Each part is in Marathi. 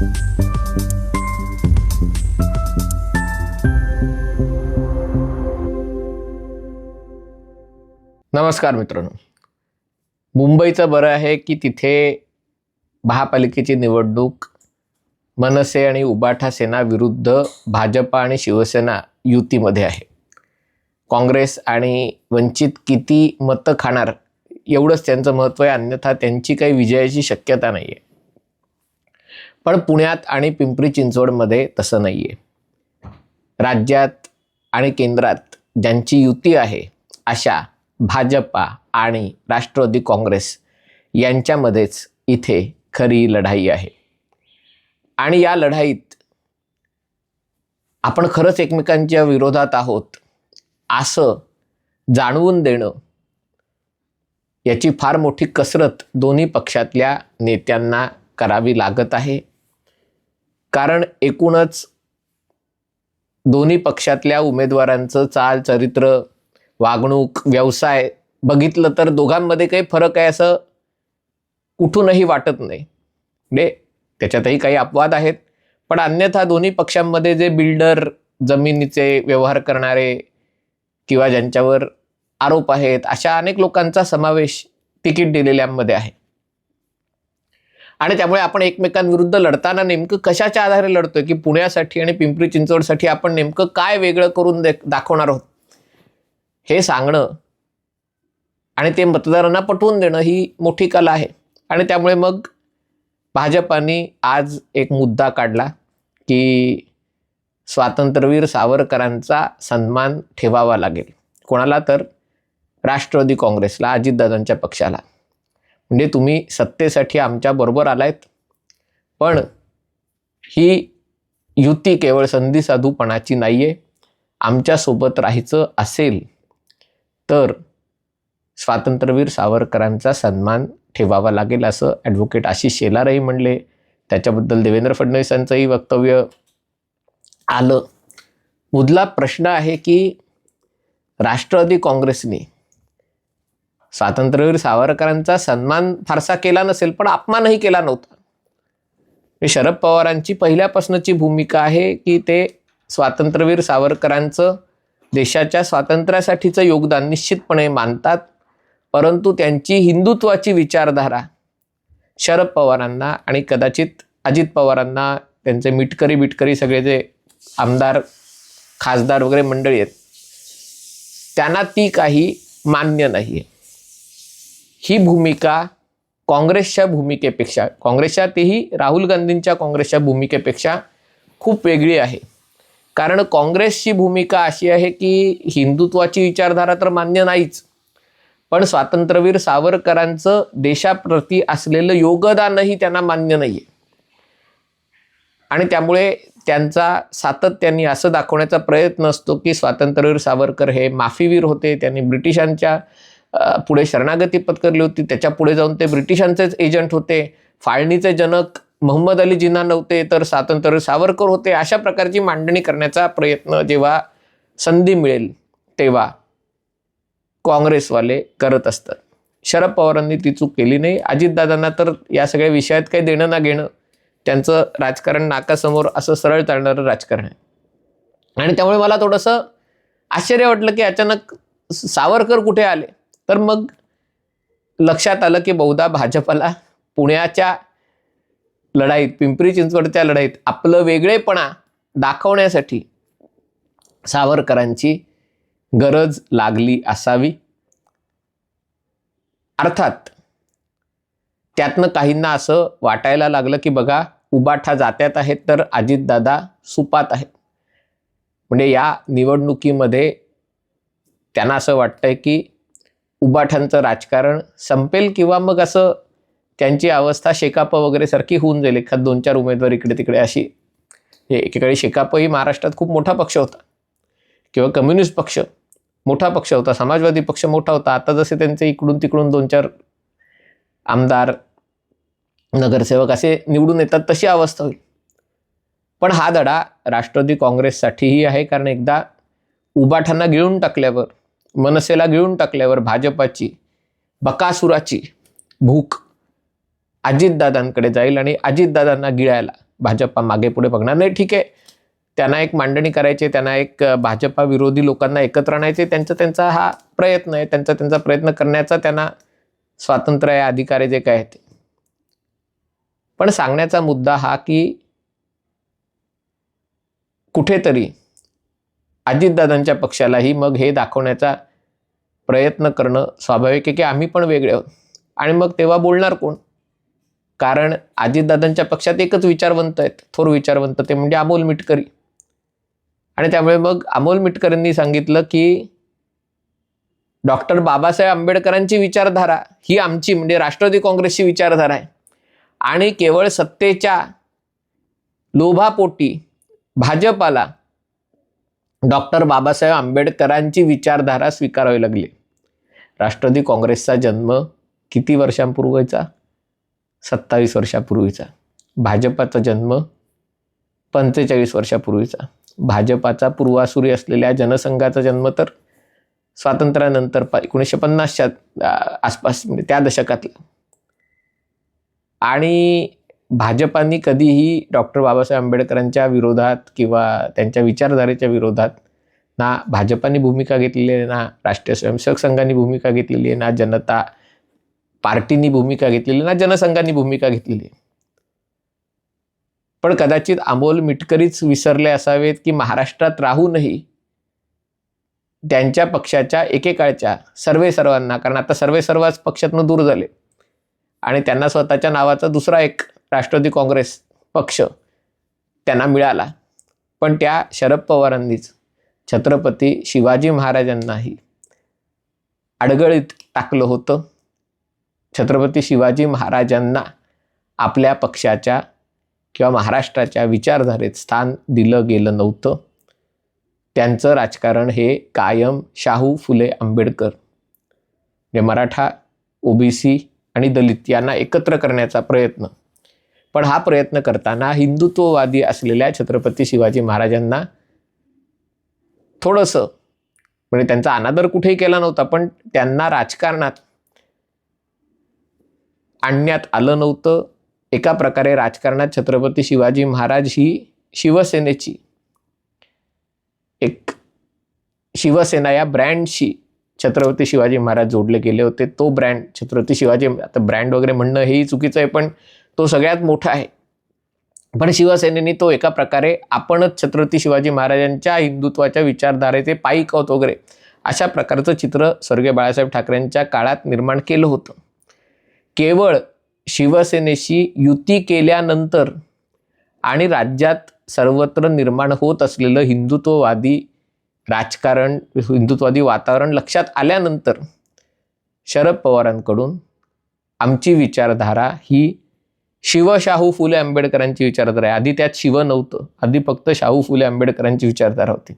नमस्कार मित्रांनो. मुंबईचं बरं आहे की तिथे महापालिकेची निवडणूक मनसे आणि उबाठा सेना विरुद्ध भाजपा आणि शिवसेना युतीमध्ये आहे. काँग्रेस आणि वंचित किती मतं खाणार एवढंच त्यांचं महत्त्व आहे. अन्यथा त्यांची काही विजयाची शक्यता नाही आहे पण पुण्यात आणि पिंपरी चिंचवडमध्ये तसं नाही आहे राज्यात आणि केंद्रात ज्यांची युती आहे अशा भाजपा आणि राष्ट्रवादी काँग्रेस यांच्यामध्येच इथे खरी लढाई आहे. आणि या लढाईत आपण खरंच एकमेकांच्या विरोधात आहोत असं जाणवून देणं याची फार मोठी कसरत दोन्ही पक्षातल्या नेत्यांना करावी लागत आहे. कारण एकूणच दोन्ही पक्षातल्या उमेदवारांचं चाल चरित्र वागणूक व्यवसाय बघितलं तर दोघांमध्ये काही फरक आहे असं कुठूनही वाटत नाही. म्हणजे त्याच्यातही काही अपवाद आहेत. पण अन्यथा दोन्ही पक्षांमध्ये जे बिल्डर जमिनीचे व्यवहार करणारे किंवा ज्यांच्यावर आरोप आहेत अशा अनेक लोकांचा समावेश तिकीट दिलेल्यांमध्ये आहे. आणि त्यामुळे आपण एकमेकांविरुद्ध लढताना नेमकं कशाच्या आधारे लढतोय? की पुण्यासाठी आणि पिंपरी चिंचवडसाठी आपण नेमकं काय वेगळं करून दे दाखवणार आहोत? हे सांगणं आणि ते मतदारांना पटवून देणं ही मोठी कला आहे. आणि त्यामुळे मग भाजपाने आज एक मुद्दा काढला की स्वातंत्र्यवीर सावरकरांचा सन्मान ठेवावा लागेल. कोणाला तर? राष्ट्रवादी काँग्रेसला अजितदादांच्या पक्षाला. म्हणजे तुम्ही सत्तेसाठी आमच्याबरोबर आलायत. पण ही युती केवळ संधी साधूपणाची नाही आहे आमच्यासोबत राहायचं असेल तर स्वातंत्र्यवीर सावरकरांचा सन्मान ठेवावा लागेल असं ॲडव्होकेट आशिष शेलारही म्हणले. त्याच्याबद्दल देवेंद्र फडणवीसांचंही वक्तव्य आलं. मुदला प्रश्न आहे की राष्ट्रवादी काँग्रेसने स्वातंत्र्यवीर सावरकरांचा सन्मान फारसा केला नसेल पण अपमानही केला नव्हता. हे शरद पवारांची पहिल्यापासूनची भूमिका आहे की ते स्वातंत्र्यवीर सावरकरांचं देशाच्या स्वातंत्र्यासाठीचं योगदान निश्चितपणे मानतात परंतु त्यांची हिंदुत्वाची विचारधारा शरद पवारांना आणि कदाचित अजित पवारांना त्यांचे मिटकरी बिटकरी सगळे जे आमदार खासदार वगैरे मंडळी आहेत त्यांना ती काही मान्य नाही आहे ही भूमिका काँग्रेसच्या भूमिकेपेक्षा काँग्रेसच्या तेही राहुल गांधींच्या काँग्रेसच्या भूमिकेपेक्षा खूप वेगळी आहे. कारण काँग्रेसची भूमिका अशी आहे की हिंदुत्वाची विचारधारा तर मान्य नाहीच पण स्वातंत्र्यवीर सावरकरांचं देशाप्रती असलेलं योगदानही त्यांना मान्य नाही आहे आणि त्यामुळे त्यांचा सातत्याने असं दाखवण्याचा प्रयत्न असतो की स्वातंत्र्यवीर सावरकर हे माफीवीर होते त्यांनी ब्रिटिशांच्या पुढे शरणागती पत्करली होती. त्याच्या पुढे जाऊन ते ब्रिटिशांचेच एजंट होते. फाळणीचे जनक मोहम्मद अली जिना नव्हते तर स्वातंत्र्य सावरकर होते. अशा प्रकारची मांडणी करण्याचा प्रयत्न जेव्हा संधी मिळेल तेव्हा काँग्रेसवाले करत असतात. शरद पवारांनी ती चूक केली नाही. अजितदादांना तर या सगळ्या विषयात काही देणं ना घेणं त्यांचं राजकारण नाकासमोर असं सरळ चालणारं राजकारण आहे. आणि त्यामुळे मला थोडंसं आश्चर्य वाटलं की अचानक सावरकर कुठे आले? तर मग लक्षात आलं की बहुधा भाजपला पुण्याच्या लढाईत पिंपरी चिंचवडच्या लढाईत आपलं वेगळेपणा दाखवण्यासाठी सावरकरांची गरज लागली असावी. अर्थात त्यातनं काहींना असं वाटायला लागलं की बघा उबाठा जात्यात आहेत तर अजितदादा सुपात आहेत. म्हणजे या निवडणुकीमध्ये त्यांना असं वाटतंय की उबाठांचं राजकारण संपेल किंवा मग असं त्यांची अवस्था शेकाप वगैरे सारखी होऊन जाईल. एखाद दोन चार उमेदवार इकडे तिकडे अशी. हे एकेकाळी शेकापही महाराष्ट्रात खूप मोठा पक्ष होता. किंवा कम्युनिस्ट पक्ष मोठा पक्ष होता. समाजवादी पक्ष मोठा होता. आता जसे त्यांचे इकडून तिकडून दोन चार आमदार नगरसेवक असे निवडून येतात तशी अवस्था होईल. पण हा धडा राष्ट्रवादी काँग्रेससाठीही आहे. कारण एकदा उबाठांना गिळून टाकल्यावर मनसेला गिळून टाकल्यावर भाजपाची बकासुराची भूक अजितदादांकडे जाईल आणि अजितदादांना गिळायला भाजपा मागे पुढे बघणार नाही. ठीक आहे. त्यांना एक मांडणी करायची त्यांना एक भाजपा विरोधी लोकांना एकत्र आणायचे. त्यांचा त्यांचा हा प्रयत्न आहे. त्यांचा त्यांचा प्रयत्न करण्याचा त्यांना स्वातंत्र्य आहे अधिकार आहे जे काय आहे ते. पण सांगण्याचा मुद्दा हा की कुठेतरी अजितदादांच्या पक्षालाही मग हे दाखवण्याचा प्रयत्न करणं स्वाभाविक आहे की आम्ही पण वेगळे आहोत. आणि मग तेव्हा बोलणार कोण? कारण अजितदादांच्या पक्षात एकच विचारवंत आहेत थोर विचारवंत ते म्हणजे अमोल मिटकरी. आणि त्यामुळे मग अमोल मिटकरींनी सांगितलं की डॉक्टर बाबासाहेब आंबेडकरांची विचारधारा ही आमची म्हणजे राष्ट्रवादी काँग्रेसची विचारधारा आहे. आणि केवळ सत्तेच्या लोभापोटी भाजपाला डॉक्टर बाबासाहेब आंबेडकरांची विचारधारा स्वीकारावी लागली. राष्ट्रवादी काँग्रेसचा जन्म किती वर्षांपूर्वीचा? सत्तावीस वर्षापूर्वीचा. भाजपाचा जन्म पंचेचाळीस वर्षापूर्वीचा. भाजपाचा पूर्वासुरी असलेल्या जनसंघाचा जन्म तर स्वातंत्र्यानंतर प एकोणीसशे पन्नासच्या आसपास म्हणजे त्या दशकातला. आणि भाजपाने कधीही डॉक्टर बाबासाहेब आंबेडकरांच्या विरोधात किंवा त्यांच्या विचारधारेच्या विरोधात ना भाजपाने भूमिका घेतलेली आहे ना राष्ट्रीय स्वयंसेवक संघाने भूमिका घेतलेली आहे ना जनता पार्टीनी भूमिका घेतलेली आहे, ना जनसंघांनी भूमिका घेतलेली आहे. पण कदाचित अमोल मिटकरीच विसरले असावेत की महाराष्ट्रात राहूनही त्यांच्या पक्षाच्या एकेकाळच्या सर्वे सर्वांना कारण आता सर्वे सर्वच पक्षातनं दूर झाले. आणि त्यांना स्वतःच्या नावाचा दुसरा एक राष्ट्रवादी काँग्रेस पक्ष त्यांना मिळाला. पण त्या शरद पवारांनीच छत्रपती शिवाजी महाराजांनाही अडगळीत टाकलं होतं. छत्रपती शिवाजी महाराजांना आपल्या पक्षाच्या किंवा महाराष्ट्राच्या विचारधारेत स्थान दिलं गेलं नव्हतं. त्यांचं राजकारण हे कायम शाहू फुले आंबेडकर जे मराठा ओबीसी आणि दलित यांना एकत्र करण्याचा प्रयत्न. पण हा प्रयत्न करताना हिंदुत्ववादी असलेल्या छत्रपती शिवाजी महाराजांना थोडंसं. म्हणजे त्यांचा अनादर कुठेही केला नव्हता पण त्यांना राजकारणात आणण्यात आलं नव्हतं. एका प्रकारे राजकारणात छत्रपती शिवाजी महाराज ही शिवसेनेची एक शिवसेना या ब्रँडशी छत्रपती शिवाजी महाराज जोडले गेले होते. तो ब्रँड छत्रपती शिवाजी आता ब्रँड वगैरे म्हणणं हेही चुकीचं आहे पण तो सगळ्यात मोठा आहे. पण शिवसेनेने तो एका प्रकारे आपणच छत्रपती शिवाजी महाराजांच्या हिंदुत्वाच्या विचारधारेचे पायी आहोत वगैरे अशा प्रकारचं चित्र स्वर्गीय बाळासाहेब ठाकरेंच्या काळात निर्माण केलं होतं. केवळ शिवसेनेशी युती केल्यानंतर आणि राज्यात सर्वत्र निर्माण होत असलेलं हिंदुत्ववादी राजकारण हिंदुत्ववादी वातावरण लक्षात आल्यानंतर शरद पवारांकडून आमची विचारधारा ही शिवशाहू फुले आंबेडकरांची विचारधारा आहे. आधी त्यात शिव नव्हतं. आधी फक्त शाहू फुले आंबेडकरांची विचारधारा होती.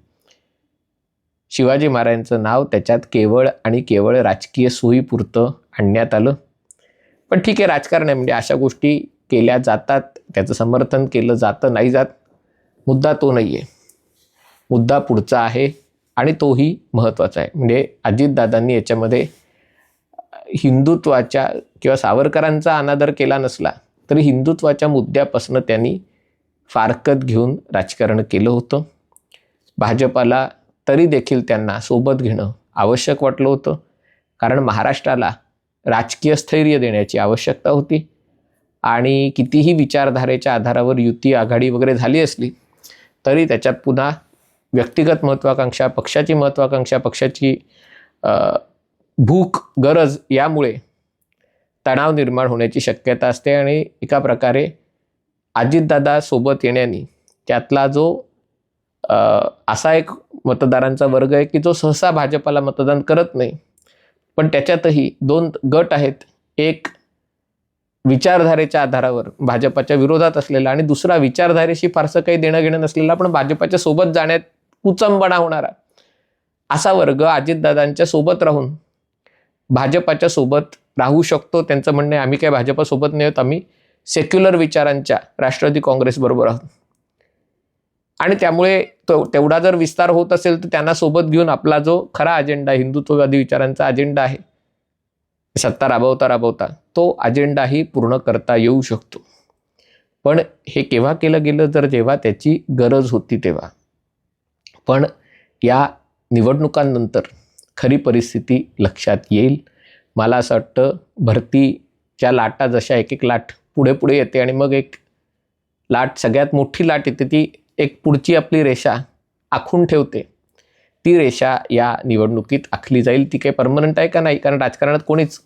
शिवाजी महाराजांचं नाव त्याच्यात केवळ आणि केवळ राजकीय सोयीपुरतं आणण्यात आलं. पण ठीक आहे राजकारण आहे. म्हणजे अशा गोष्टी केल्या जातात. त्याचं समर्थन केलं जातं नाही जात मुद्दा तो नाही आहे मुद्दा पुढचा आहे आणि तोही महत्त्वाचा आहे. म्हणजे अजितदादांनी याच्यामध्ये हिंदुत्वाच्या किंवा सावरकरांचा अनादर केला नसला तरी हिंदुत्वाच्या मुद्द्यापासून त्यांनी फारकत घेऊन राजकारण केलं होतं. भाजपाला तरी देखील त्यांना सोबत घेणं आवश्यक वाटलं होतं. कारण महाराष्ट्राला राजकीय स्थैर्य देण्याची आवश्यकता होती. आणि कितीही विचारधारेच्या आधारावर युती आघाडी वगैरे झाली असली तरी त्याच्यात पुन्हा व्यक्तिगत महत्त्वाकांक्षा पक्षाची महत्त्वाकांक्षा पक्षाची भूक गरज यामुळे तणाव निर्माण होण्याची शक्यता असते आणि एका प्रकारे अजितदादा सोबत येण्याने त्यातला जो असा एक मतदारांचा वर्ग आहे की जो सहसा भाजपाला मतदान करत नाही पण त्याच्यातही दोन गट आहेत. एक विचारधारेच्या आधारावर भाजपाच्या विरोधात असलेला आणि दुसरा विचारधारेशी फारसं काही देणं घेणं नसलेला पण भाजपाच्या सोबत जाण्यात कुचंबणा होणारा असा वर्ग अजितदादांच्या सोबत राहून भाजपाच्या सोबत राहू शकतो त्यांचं म्हणणं आहे आम्ही काय भाजपासोबत नाही आहोत आम्ही सेक्युलर विचारांच्या राष्ट्रवादी काँग्रेसबरोबर आहोत. आणि त्यामुळे तो तेवढा जर विस्तार होत असेल तर त्यांना सोबत घेऊन आपला जो खरा अजेंडा हिंदुत्ववादी विचारांचा अजेंडा आहे सत्ता राबवता राबवता तो अजेंडाही पूर्ण करता येऊ शकतो. पण हे केव्हा केलं गेलं तर जेव्हा त्याची गरज होती तेव्हा. पण या निवडणुकांनंतर खरी परिस्थिती लक्षात येईल. मला असं वाटतं भरतीच्या लाटा जशा एक एक लाट पुढे पुढे येते आणि मग एक लाट सगळ्यात मोठी लाट येते ती एक पुढची आपली रेषा आखून ठेवते. ती रेषा या निवडणुकीत आखली जाईल. ती काही परमनंट आहे का नाही? कारण राजकारणात कोणीच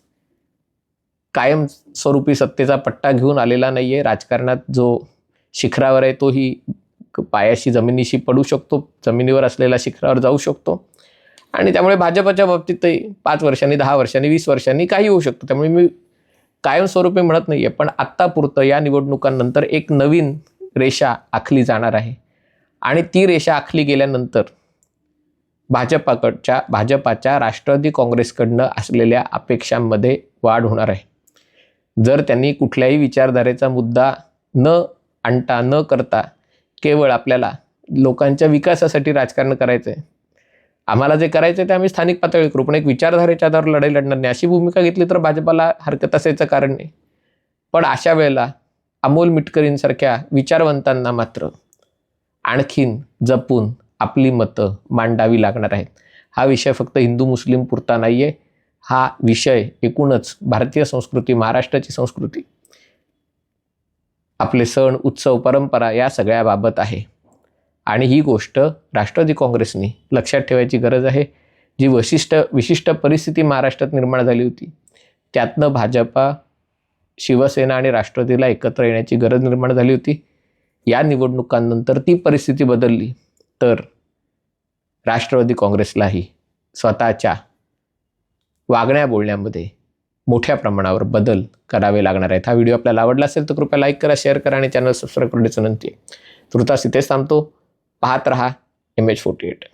कायम स्वरूपी सत्तेचा पट्टा घेऊन आलेला नाही आहे राजकारणात जो शिखरावर आहे तोही पायाशी जमिनीशी पडू शकतो. जमिनीवर असलेला शिखरावर जाऊ शकतो. आणि त्यामुळे भाजपच्या बाबतीतही पाच वर्षांनी दहा वर्षांनी वीस वर्षांनी काही होऊ शकतं. त्यामुळे मी कायमस्वरूपी म्हणत नाही आहे पण आत्तापुरतं या निवडणुकांनंतर एक नवीन रेषा आखली जाणार आहे. आणि ती रेषा आखली गेल्यानंतर भाजपाकडच्या भाजपाच्या राष्ट्रवादी काँग्रेसकडनं असलेल्या अपेक्षांमध्ये वाढ होणार आहे. जर त्यांनी कुठल्याही विचारधारेचा मुद्दा न आणता न करता केवळ आपल्याला लोकांच्या विकासासाठी राजकारण करायचं आहे आम्हाला जे करायचं आहे ते आम्ही स्थानिक पातळीवर करू. पण एक विचारधारेच्या आधारावर लढाई लढणार नाही. अशी भूमिका घेतली तर भाजपाला हरकत असायचं कारण नाही. पण अशा वेळेला अमोल मिटकरींसारख्या विचारवंतांना मात्र आणखीन जपून आपली मतं मांडावी लागणार आहेत. हा विषय फक्त हिंदू मुस्लिम पुरता नाही आहे हा विषय एकूणच भारतीय संस्कृती महाराष्ट्राची संस्कृती आपले सण उत्सव परंपरा या सगळ्याबाबत आहे. आणि ही गोष्ट राष्ट्रवादी काँग्रेसने लक्षात ठेवायची गरज आहे. जी वशिष्ट विशिष्ट परिस्थिती महाराष्ट्रात निर्माण झाली होती त्यातनं भाजपा शिवसेना आणि राष्ट्रवादीला एकत्र येण्याची गरज निर्माण झाली होती. या निवडणुकांनंतर ती परिस्थिती बदलली तर राष्ट्रवादी काँग्रेसलाही स्वतःच्या वागण्या बोलण्यामध्ये मोठ्या प्रमाणावर बदल करावे लागणार आहेत. हा व्हिडिओ आपल्याला आवडला असेल तर कृपया लाईक करा शेअर करा आणि चॅनल सबस्क्राईब करण्याची विनंती आहे. इथेच थांबतो. पाहत रहा. M H forty eight